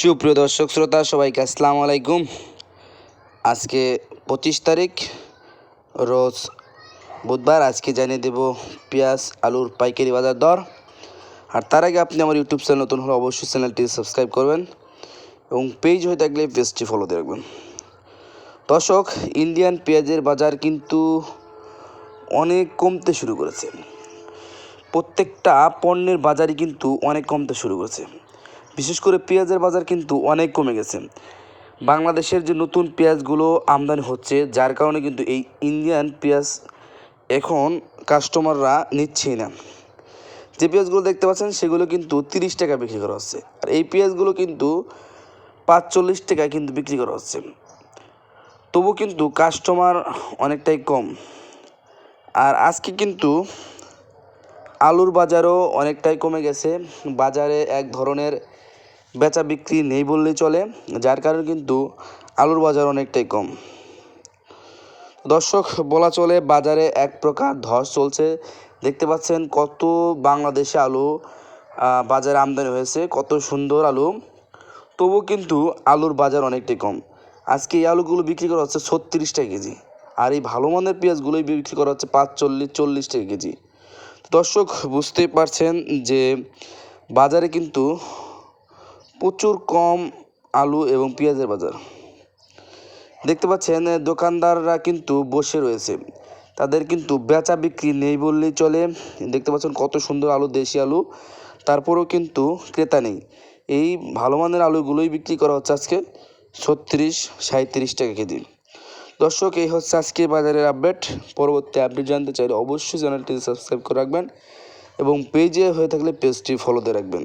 সুপ্রিয় দর্শক, শ্রোতা, সবাইকে আসসালামু আলাইকুম। আজকে পঁচিশ তারিখ, রোজ বুধবার। আজকে জানিয়ে দেব পেঁয়াজ, আলুর পাইকারি বাজার দর। আর তার আগে আপনি আমার ইউটিউব চ্যানেল নতুন হলে অবশ্যই চ্যানেলটি সাবস্ক্রাইব করবেন এবং পেজ হয়ে থাকলে পেজটি ফলো দিয়ে রাখবেন। দর্শক, ইন্ডিয়ান পেঁয়াজের বাজার কিন্তু অনেক কমতে শুরু করেছে। প্রত্যেকটা পণ্যের বাজারই কিন্তু অনেক কমতে শুরু করেছে। বিশেষ করে পেঁয়াজের বাজার কিন্তু অনেক কমে গেছে। বাংলাদেশের যে নতুন পেঁয়াজগুলো আমদানি হচ্ছে, যার কারণে কিন্তু এই ইন্ডিয়ান পেঁয়াজ এখন কাস্টমাররা নিচ্ছেই না। যে পেঁয়াজগুলো দেখতে পাচ্ছেন, সেগুলো কিন্তু তিরিশ টাকা বিক্রি করা হচ্ছে। আর এই পেঁয়াজগুলো কিন্তু পাঁচচল্লিশ টাকায় কিন্তু বিক্রি করা হচ্ছে। তবু কিন্তু কাস্টমার অনেকটাই কম। আর আজকে কিন্তু আলুর বাজারও অনেকটাই কমে গেছে। বাজারে এক ধরনের বেচা বিক্রি নেই বললেই চলে, যার কারণে কিন্তু আলুর বাজার অনেকটাই কম। দর্শক, বলা চলে বাজারে এক প্রকার ধস চলছে। দেখতে পাচ্ছেন কত বাংলাদেশে আলু বাজারে আমদানি হয়েছে, কত সুন্দর আলু। তবু কিন্তু আলুর বাজার অনেকটাই কম। আজকে এই আলুগুলো বিক্রি করা হচ্ছে ছত্রিশ টাকা কেজি, আর এই ভালো মানের পেঁয়াজগুলোই বিক্রি করা হচ্ছে পাঁচ চল্লিশ চল্লিশ টাকা কেজি। দর্শক, বুঝতেই পারছেন যে বাজারে কিন্তু প্রচুর কম আলু এবং পেঁয়াজের বাজার। দেখতে পাচ্ছেন, দোকানদাররা কিন্তু বসে রয়েছে। তাদের কিন্তু বেচা বিক্রি নেই বললেই চলে। দেখতে পাচ্ছেন কত সুন্দর আলু, দেশি আলু। তারপরেও কিন্তু ক্রেতা নেই। এই ভালো মানের আলুগুলোই বিক্রি করা হচ্ছে আজকে ছত্রিশ সাঁত্রিশ টাকা কেজি। দর্শক, এই হচ্ছে আজকে বাজারের আপডেট। পরবর্তী আপডেট জানতে চাইলে অবশ্যই চ্যানেলটি সাবস্ক্রাইব করে রাখবেন এবং পেজে হয়ে থাকলে পেজটি ফলো দিয়ে রাখবেন।